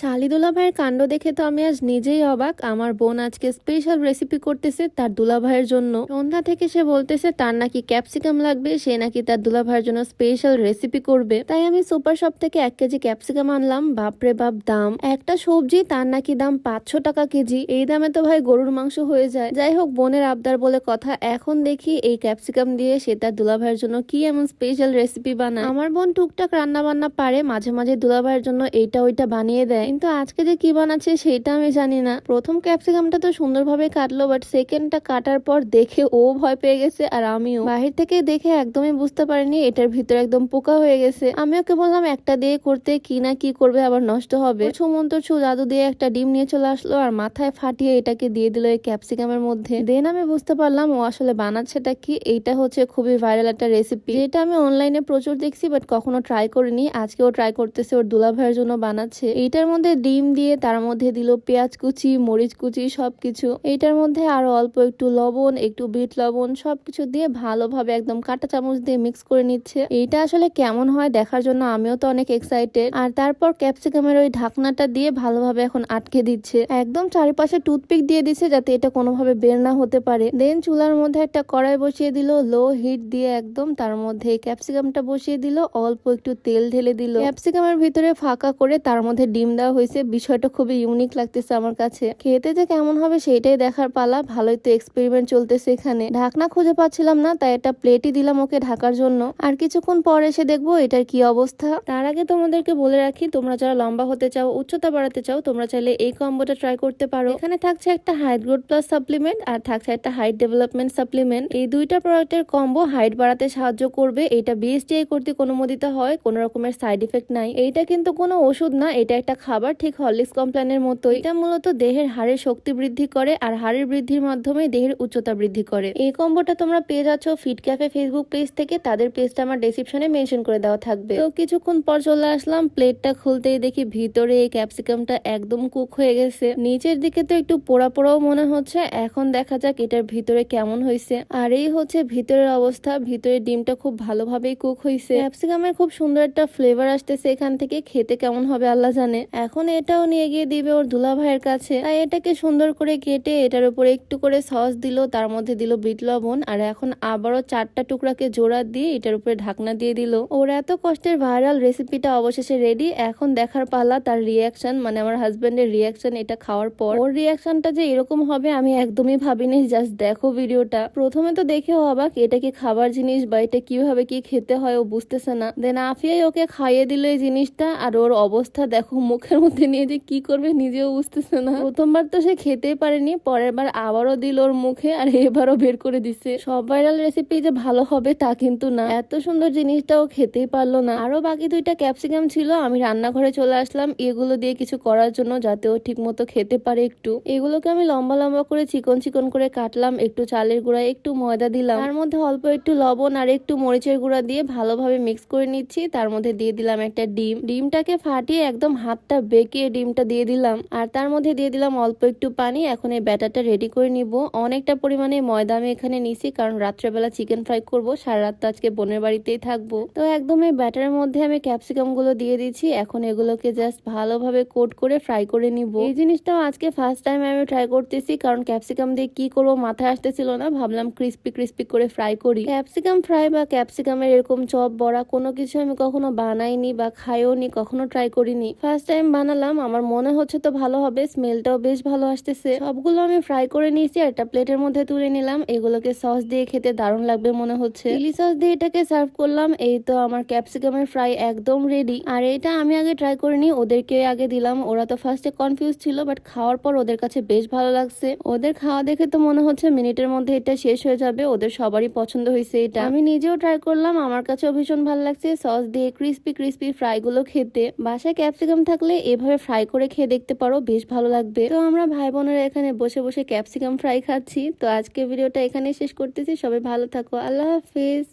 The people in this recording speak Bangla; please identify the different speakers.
Speaker 1: শালিদুলা ভাইয়ের কাণ্ড দেখে তো আমি আজ নিজেই অবাক। আমার বোন আজকে স্পেশাল রেসিপি করতেছে তার দুলা ভাইয়ের জন্য। সন্ধ্যা থেকে সে বলতেছে, তার নাকি ক্যাপসিকাম লাগবে, সে নাকি তার দুলা ভাইয়ের জন্য স্পেশাল রেসিপি করবে। তাই আমি সুপার শপ থেকে এক কেজি ক্যাপসিকাম আনলাম। বাপরে বাপ, দাম। একটা সবজি, তার নাকি দাম পাঁচশো টাকা কেজি। এই দামে তো ভাই গরুর মাংস হয়ে যায়। যাই হোক, বোনের আবদার বলে কথা, এখন দেখি এই ক্যাপসিকাম দিয়ে সে তার দুলা ভাইয়ের জন্য কি এমন স্পেশাল রেসিপি বানায়। আমার বোন টুকটাক রান্না বান্না পারে, মাঝে মাঝে দুলা ভাইয়ের জন্য এইটা ওইটা বানিয়ে দেয়। কিন্তু আজকে যে কি বানাচ্ছে সেটা আমি জানি না। প্রথম ক্যাপসিকামটা তো সুন্দরভাবে কাটলো বাট সেকেন্ডটা কাটার পর দেখে ও ভয় পেয়ে গেছে আর আমিও। বাহির থেকে দেখে একদমই বুঝতে পারিনি, এটার ভিতরে একদম পোকা হয়ে গেছে। আমি ওকে বললাম, একটা দিয়ে করতে কি না কি করবে আবার নষ্ট হবে। সুমন্ত ছু জাদু দিয়ে একটা ডিম নিয়ে চলে আসলো আর মাথায় ফাটিয়ে এটাকে দিয়ে দিল এই ক্যাপসিকামের মধ্যে। দেন আমি বুঝতে পারলাম ও আসলে বানাচ্ছেটা কি, এইটা হচ্ছে খুবই ভাইরাল একটা রেসিপি যেটা আমি অনলাইনে প্রচুর দেখছি বাট কখনো ট্রাই করিনি। আজকেও ট্রাই করতেছে, ওর দুলা ভাইয়ের জন্য বানাচ্ছে। এইটার মধ্যে ডিম দিয়ে, তার মধ্যে দিল পেঁয়াজ কুচি, মরিচ কুচি, সবকিছু। এইটার মধ্যে আরও অল্প একটু লবণ, একটু বিট লবণ, সবকিছু দিয়ে ভালোভাবে একদম কাঁটা চামচ দিয়ে মিক্স করে নিচ্ছে। এইটা আসলে কেমন হয় দেখার জন্য আমিও তো অনেক এক্সাইটেড আর তারপর ক্যাপসিকামের ওই ঢাকনাটা দিয়ে ভালোভাবে এখন আটকে দিচ্ছে। একদম চারিপাশে টুথপিক দিয়ে দিচ্ছে যাতে এটা কোনোভাবে বের না হতে পারে। দেন চুলার মধ্যে একটা কড়াই বসিয়ে দিল লো হিট দিয়ে একদম তার মধ্যে ক্যাপসিকামটা বসিয়ে দিল, অল্প একটু তেল ঢেলে দিল। ক্যাপসিকামের ভিতরে ফাঁকা করে তার মধ্যে ডিম দেওয়া হয়েছে, বিষয়টা খুবই ইউনিক লাগতেছে আমার কাছে। খেতে যে কেমন হবে সেটাই দেখার পালা, ভালোই তো এক্সপেরিমেন্ট চলতেছে এখানে। ঢাকনা খুঁজে পাচ্ছিলাম না, তাই একটা প্লেটই দিলাম ওকে ঢাকার জন্য। আর কিছুক্ষণ পর এসে দেখব এটার কি অবস্থা। তার আগে তোমাদেরকে বলে রাখি, তোমরা যারা লম্বা হতে চাও, উচ্চতা বাড়াতে চাও, তোমরা চাইলে এই কম্বোটা ট্রাই করতে পারো। এখানে থাকছে একটা হাইট গ্রোথ প্লাস সাপ্লিমেন্ট আর থাকছে একটা হাইট ডেভেলপমেন্ট সাপ্লিমেন্ট এই দুইটা প্রোডাক্টের কম্বো হাইট বাড়াতে সাহায্য করবে। এটা বিএসটিআই কর্তৃক অনুমোদিত হয়, কোনো রকমের সাইড ইফেক্ট নাই। এইটা কিন্তু কোনো ওষুধ না, এটা একটা খাবার। ঠিক হরলিক্স কমপ্ল্যানের মতো এটা মূলত দেহের হাড়ের শক্তি বৃদ্ধি করে আর হাড়ের বৃদ্ধির মাধ্যমে দেহের উচ্চতা বৃদ্ধি করে। এই কম্বোটা তোমরা পেয়ে যাচ্ছ ফিট ক্যাফে ফেসবুক পেজ থেকে। তাদের পেজটা আমার ডেসক্রিপশনে মেনশন করে দেওয়া থাকবে। তো কিছুক্ষণ পর চলে আসলাম। প্লেটটা খুলতেই দেখি ভিতরে এই ক্যাপসিকামটা একদম কুক হয়ে গেছে। নিচের দিকে তো একটু পোড়া পোড়াও মনে হচ্ছে। এখন দেখা যাক এটার ভিতরে কেমন হয়েছে। আর এই হচ্ছে ভিতরের অবস্থা। ভিতরে ডিমটা খুব ভালোভাবেই কুক হয়েছে ক্যাপসিকামের খুব সুন্দর একটা ফ্লেভার আসতেছে এখান থেকে। খেতে কেমন হবে আল্লাহ জানে। এখন এটাও নিয়ে গিয়ে দিবে ওর দুলা ভাইয়ের কাছে। তাই এটাকে সুন্দর করে কেটে এটার উপরে একটু করে সস দিল, তার মধ্যে দিল বিট লবণ, আর এখন আবারও চারটা টুকরাকে জোড়া দিয়ে এটার উপরে ঢাকনা দিয়ে দিল। ওর এত কষ্টের ভাইরাল রেসিপিটা অবশেষে রেডি এখন দেখার পালা তার রিয়াকশন মানে আমার হাজবেন্ডের রিয়াকশন এটা খাওয়ার পর। ওর রিয়াকশনটা যে এরকম হবে আমি একদমই ভাবিনি জাস্ট দেখো ভিডিওটা প্রথমে তো দেখে অবাক, এটা কি খাবার জিনিস বা এটা কীভাবে কি খেতে হয় ও বুঝতেছে না। দেন আফিয়াই ওকে খাইয়ে দিল এই জিনিসটা, আর ওর অবস্থা দেখো মুখের মধ্যে নিয়ে যে কি করবে নিজেও বুঝতেছে না। প্রথমবার তো সে খেতেই পারেনি, পরের বার আবারও দিল ওর মুখে আর এবারও বের করে দিচ্ছে সব ভাইরাল রেসিপি যে ভালো হবে তা কিন্তু না। এত সুন্দর জিনিসটাও খেতেই পারল না। আরও বাকি দুইটা ক্যাপসিকাম ছিল, আমি রান্নাঘরে চলে আসলাম। এগুলো দিয়ে কিছু করার জন্য যাতে ও ঠিক মতো খেতে পারে একটু। এগুলোকে আমি লম্বা লম্বা করে চিকন চিকন করে কাটলাম, একটু চালের গুঁড়া, একটু ময়দা দিলাম। তার মধ্যে অল্প একটু লবণ আর একটু মরিচের গুঁড়া দিয়ে ভালোভাবে মিক্স করে নিচ্ছি। তার মধ্যে দিয়ে দিলাম একটা ডিম। ডিমটাকে ফাটিয়ে একদম হাতটা বেঁকিয়ে ডিমটা দিয়ে দিলাম। আর তার মধ্যে দিয়ে দিলাম অল্প একটু পানি। এখন এই ব্যাটারটা রেডি করে নিব। অনেকটা পরিমাণে ময়দা আমি এখানে নিছি কারণ রাত্রেবেলা চিকেন ফ্রাই করব। সারা রাত আজকে বোনের বাড়িতেই থাকব। তো একদম এই ব্যাটারের মধ্যে আমি ক্যাপসিকামগুলো দিয়ে দিচ্ছি এখন এগুলোকে জাস্ট ভালোভাবে কোট করে ফ্রাই করে নিব। এই জিনিসটাও আজকে ফার্স্ট টাইম আমি ট্রাই করতেছি, কারণ ক্যাপসিকাম দিয়ে কি করব মাথায় আসতেছিল না। ভাবলাম ক্রিস্পি ক্রিস্পি করে ফ্রাই করি। ক্যাপসিকাম ফ্রাই বা ক্যাপসিকামের এরকম চপ, বড়া কোনো কিছু আমি কখনো বানাইনি বা খাইও নি কখনো ট্রাই করিনি। ফার্স্ট টাইম বানালাম, আমার মনে হচ্ছে তো ভালো হবে স্মেলটাও বেশ ভালো আসতেছে। সবগুলো আমি ফ্রাই করে নিয়েছি একটা প্লেটের মধ্যে তুলে নিলাম। এগুলোকে সস দিয়ে খেতে দারুণ লাগবে মনে হচ্ছে। চিলি সস দিয়ে এটাকে সার্ভ করলাম, এই তো আমার ক্যাপসিকামের ফ্রাই একদম রেডি আর এটা আমি আগে ট্রাই করে করিনি, ওদেরকে আগে দিলাম। ওরা তো ফার্স্টে কনফিউজ ছিল বাট খাওয়ার পর ওদের কাছে বেশ ভালো লাগছে। ওদের খাওয়া দেখে তো মনে হচ্ছে মিনিটের মধ্যে এটা শেষ হয়ে যাবে, ওদের সবারই পছন্দ হয়েছে এটা। আমি নিজেও ট্রাই করলাম, আমার কাছেও ভীষণ ভালো লাগছে সস দিয়ে ক্রিস্পি ক্রিস্পি ফ্রাই গুলো খেতে। বাসায় ক্যাপসিকাম থাকলে এভাবে ফ্রাই করে খেয়ে দেখতে পারো, বেশ ভালো লাগবে। তো আমরা ভাই বোনেরা এখানে বসে বসে ক্যাপসিকাম ফ্রাই খাচ্ছি। তো আজকে ভিডিওটা এখানে শেষ করতেছি। সবাই ভালো থাকো। আল্লাহ হাফিজ।